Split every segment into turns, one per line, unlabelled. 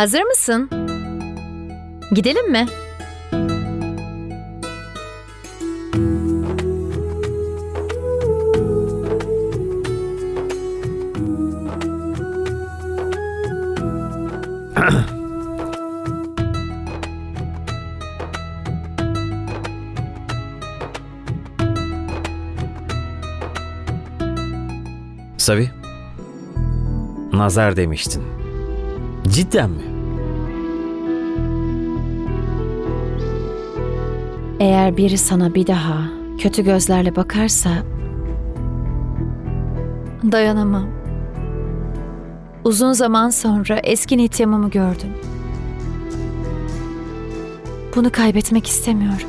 Hazır mısın? Gidelim mi?
Savi. Nazar demiştin. Cidden mi?
Eğer biri sana bir daha kötü gözlerle bakarsa dayanamam. Uzun zaman sonra eski Nityam'ımı gördüm. Bunu kaybetmek istemiyorum.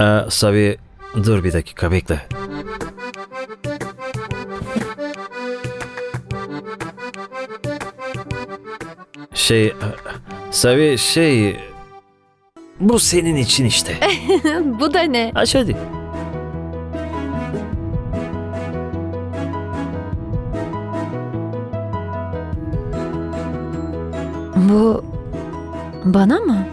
Ee, Savi dur bir dakika bekle. Şey, Savi şey... Bu senin için işte.
Bu da ne?
Aç hadi.
Bu bana mı?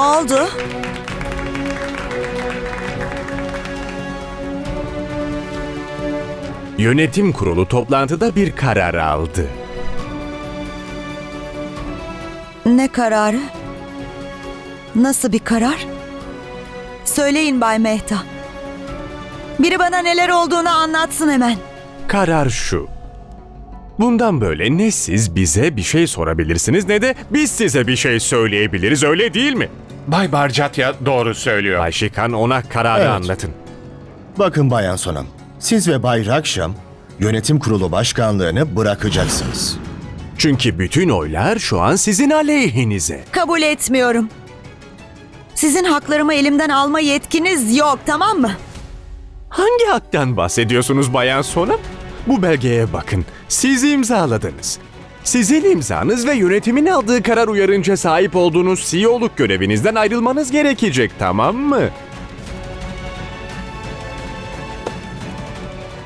Oldu?
Yönetim kurulu toplantıda bir karar aldı.
Ne kararı? Nasıl bir karar? Söyleyin Bay Mehta. Biri bana neler olduğunu anlatsın hemen.
Karar şu. Bundan böyle ne siz bize bir şey sorabilirsiniz ne de biz size bir şey söyleyebiliriz öyle değil mi?
Bay Barcatya doğru söylüyor.
Bay Şikan ona kararı
Evet.
anlatın.
Bakın Bayan Sonam, siz ve Bay Rakşam yönetim kurulu başkanlığını bırakacaksınız.
Çünkü bütün oylar şu an sizin aleyhinize.
Kabul etmiyorum. Sizin haklarımı elimden alma yetkiniz yok tamam mı?
Hangi haktan bahsediyorsunuz Bayan Sonam? Bu belgeye bakın. Siz imzaladınız. Sizin imzanız ve yönetimin aldığı karar uyarınca sahip olduğunuz CEO'luk görevinizden ayrılmanız gerekecek tamam mı?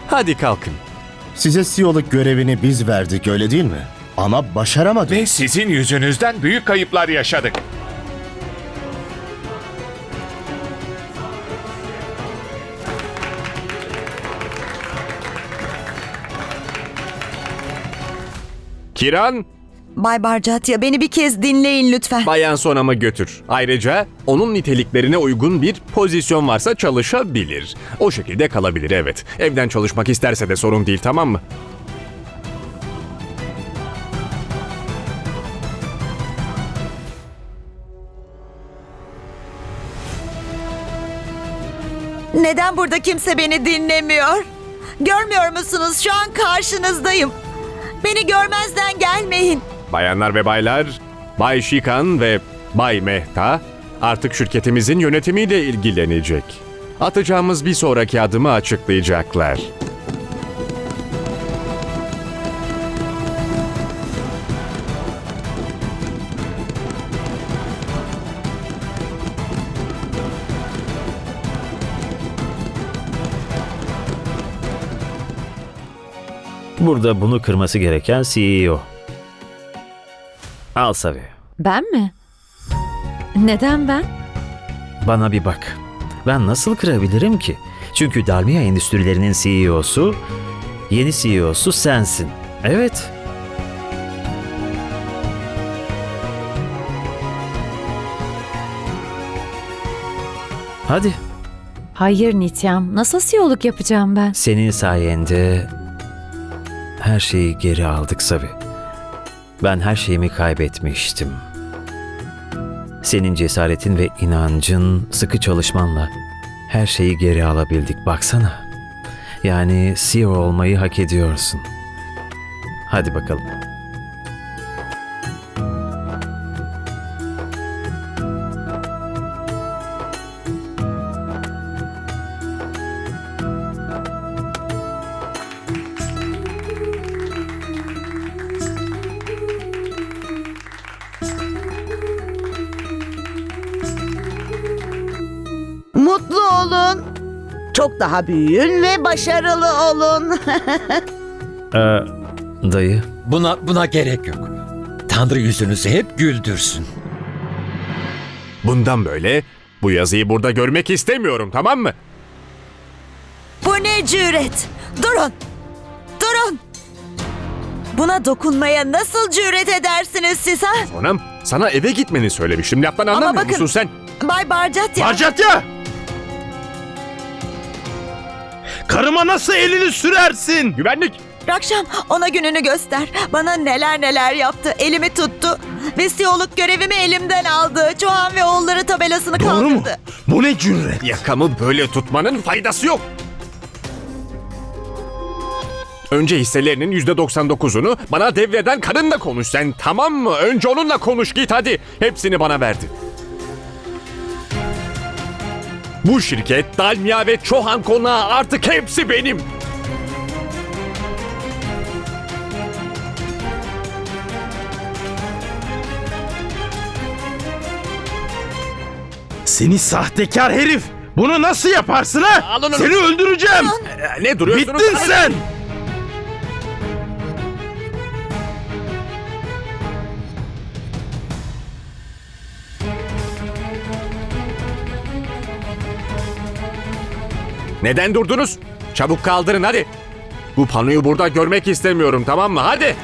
Hadi kalkın.
Size CEO'luk görevini biz verdik öyle değil mi? Ama başaramadınız.
Ve sizin yüzünüzden büyük kayıplar yaşadık.
Kiran,
Bay Barcatya beni bir kez dinleyin lütfen.
Bayan Sonam'ı götür. Ayrıca onun niteliklerine uygun bir pozisyon varsa çalışabilir. O şekilde kalabilir evet. Evden çalışmak isterse de sorun değil tamam mı?
Neden burada kimse beni dinlemiyor? Görmüyor musunuz? Şu an karşınızdayım. Beni görmezden gelmeyin.
Bayanlar ve baylar, Bay Şikan ve Bay Mehta artık şirketimizin yönetimiyle ilgilenecek. Atacağımız bir sonraki adımı açıklayacaklar.
Burada bunu kırması gereken CEO. Al Savi.
Ben mi? Neden ben?
Bana bir bak. Ben nasıl kırabilirim ki? Çünkü Dalmia Endüstrilerinin CEO'su, yeni CEO'su sensin. Evet. Hadi.
Hayır Nityam. Nasıl siyoluk yapacağım ben?
Senin sayende her şeyi geri aldık Savi. Ben her şeyimi kaybetmiştim. Senin cesaretin ve inancın, sıkı çalışmanla her şeyi geri alabildik. Baksana. Yani CEO olmayı hak ediyorsun. Hadi bakalım.
Çok daha büyüyün ve başarılı olun.
Ee, dayı,
Buna buna gerek yok. Tanrı yüzünüzü hep güldürsün.
Bundan böyle bu yazıyı burada görmek istemiyorum tamam mı?
Bu ne cüret? Durun. Durun. Buna dokunmaya nasıl cüret edersiniz siz ha?
Sonam sana eve gitmeni söylemiştim. Laftan anlamıyor
bakın-
musun sen?
Bay Barcatya.
Barcatya! Karıma nasıl elini sürersin?
Güvenlik.
Rakşam ona gününü göster. Bana neler neler yaptı. Elimi tuttu. Ve siyoluk görevimi elimden aldı. Çoğan ve oğulları tabelasını
Doğru mu?
kaldırdı.
Bu ne cüret?
Yakamı böyle tutmanın faydası yok. Önce hisselerinin %99'unu bana devreden karınla konuş sen tamam mı? Önce onunla konuş git hadi. Hepsini bana verdi. Bu şirket, Dalmia ve Çohan konağı artık hepsi benim.
Seni sahtekar herif! Bunu nasıl yaparsın ha?
Alın onu.
Seni öldüreceğim!
Ee, Ne duruyorsunuz?
Bittin sen!
Neden durdunuz? Çabuk kaldırın hadi. Bu panoyu burada görmek istemiyorum tamam mı? Hadi.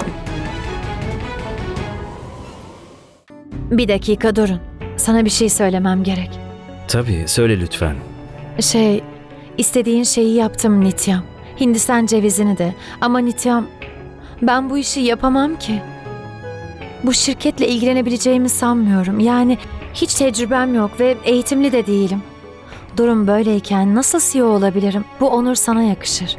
Bir dakika durun. Sana bir şey söylemem gerek.
tabii söyle lütfen.
Şey, istediğin şeyi yaptım Nityam. Hindistan cevizini de. Ama Nityam, ben bu işi yapamam ki. Bu şirketle ilgilenebileceğimi sanmıyorum. Yani hiç tecrübem yok ve eğitimli de değilim. Durum böyleyken nasıl CEO olabilirim? Bu onur sana yakışır.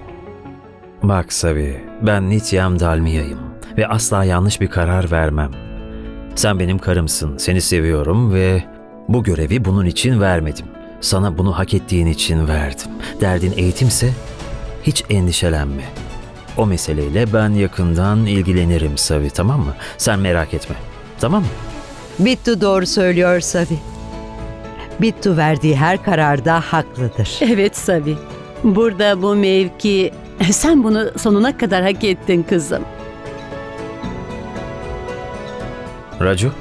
Bak Savi, ben Nityam Dalmiya'yım ve asla yanlış bir karar vermem. Sen benim karımsın, seni seviyorum ve bu görevi bunun için vermedim. Sana bunu hak ettiğin için verdim. Derdin eğitimse hiç endişelenme. O meseleyle ben yakından ilgilenirim Savi, tamam mı? Sen merak etme, tamam mı?
Bittu doğru söylüyor Savi. Bittu verdiği her kararda haklıdır.
Evet Savi. Burada bu mevki sen bunu sonuna kadar hak ettin kızım.
Raju?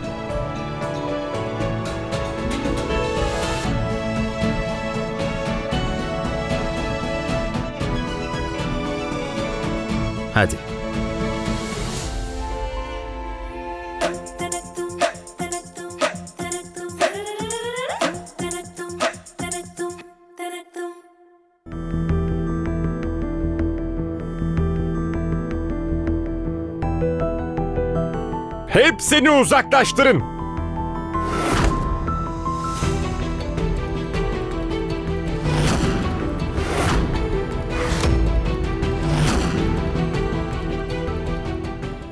Hadi.
Hepsini uzaklaştırın.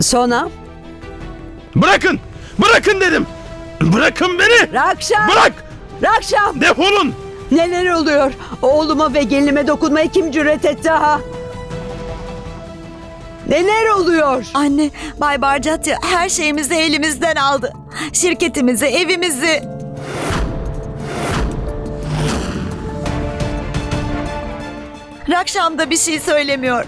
Sona,
Bırakın! Bırakın dedim! Bırakın beni!
Rakşam!
Bırak!
Rakşam!
Defolun!
Neler oluyor? Oğluma ve gelinime dokunmaya kim cüret etti ha? Neler oluyor?
Anne, Bay Barcatya her şeyimizi elimizden aldı. Şirketimizi, evimizi. Rakşam da bir şey söylemiyor.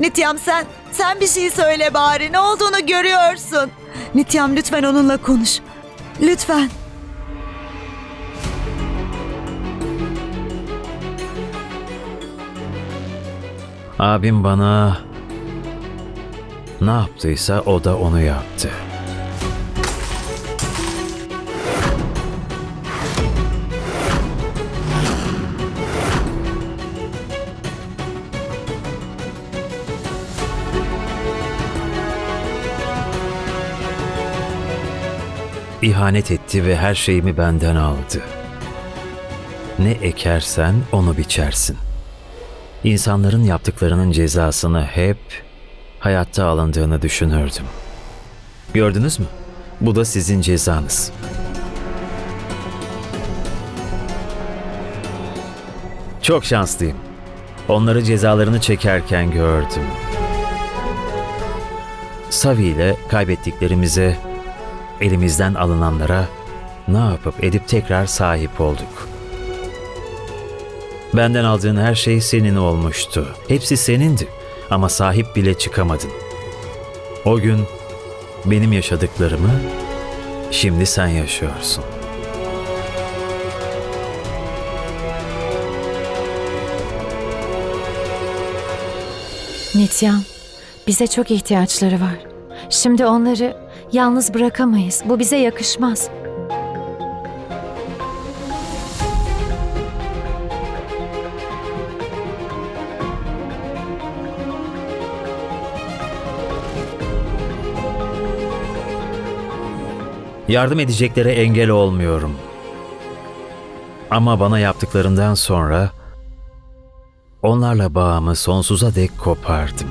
Nityam sen, sen bir şey söyle bari. Ne olduğunu görüyorsun. Nityam lütfen onunla konuş. Lütfen.
Abim bana ne yaptıysa o da onu yaptı. İhanet etti ve her şeyimi benden aldı. Ne ekersen onu biçersin. İnsanların yaptıklarının cezasını hep hayatta alındığını düşünürdüm. Gördünüz mü? Bu da sizin cezanız. Çok şanslıyım. Onları cezalarını çekerken gördüm. Savi ile kaybettiklerimize, elimizden alınanlara ne yapıp edip tekrar sahip olduk. Benden aldığın her şey senin olmuştu. Hepsi senindi ama sahip bile çıkamadın. O gün benim yaşadıklarımı şimdi sen yaşıyorsun.
Nityam, bize çok ihtiyaçları var. Şimdi onları yalnız bırakamayız. Bu bize yakışmaz.
Yardım edeceklere engel olmuyorum. Ama bana yaptıklarından sonra onlarla bağımı sonsuza dek kopardım.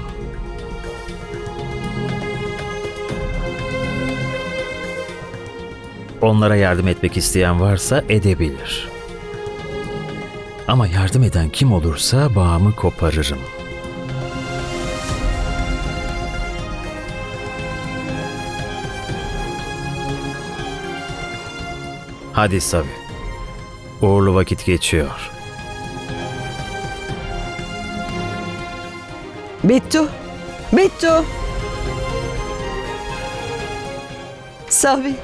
Onlara yardım etmek isteyen varsa edebilir. Ama yardım eden kim olursa bağımı koparırım. Hadi Savi. Uğurlu vakit geçiyor.
Bittu. Bittu. Savi.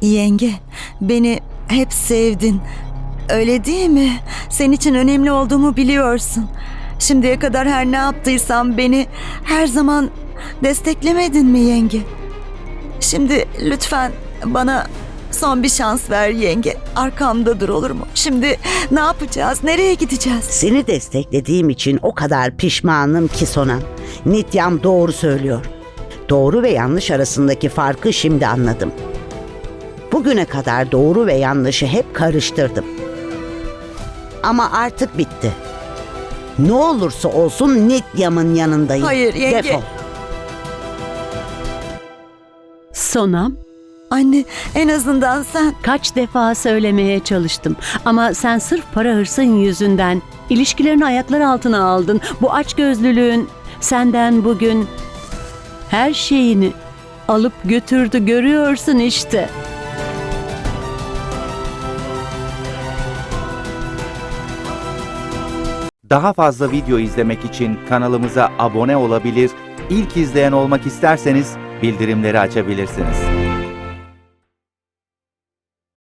Yenge, beni hep sevdin. Öyle değil mi? Senin için önemli olduğumu biliyorsun. Şimdiye kadar her ne yaptıysam beni her zaman desteklemedin mi yenge? Şimdi lütfen bana son bir şans ver yenge. Arkamda dur olur mu? Şimdi ne yapacağız? Nereye gideceğiz?
Seni desteklediğim için o kadar pişmanım ki Sonam. Nityam doğru söylüyor. Doğru ve yanlış arasındaki farkı şimdi anladım. Bugüne kadar doğru ve yanlışı hep karıştırdım. Ama artık bitti. Ne olursa olsun Nityam'ın yanındayım.
Hayır, yenge.
Defol.
Sonam,
Anne en azından sen
kaç defa söylemeye çalıştım. Ama sen sırf para hırsın yüzünden ilişkilerini ayaklar altına aldın. Bu açgözlülüğün senden bugün her şeyini alıp götürdü görüyorsun işte.
Daha fazla video izlemek için kanalımıza abone olabilir, ilk izleyen olmak isterseniz bildirimleri açabilirsiniz.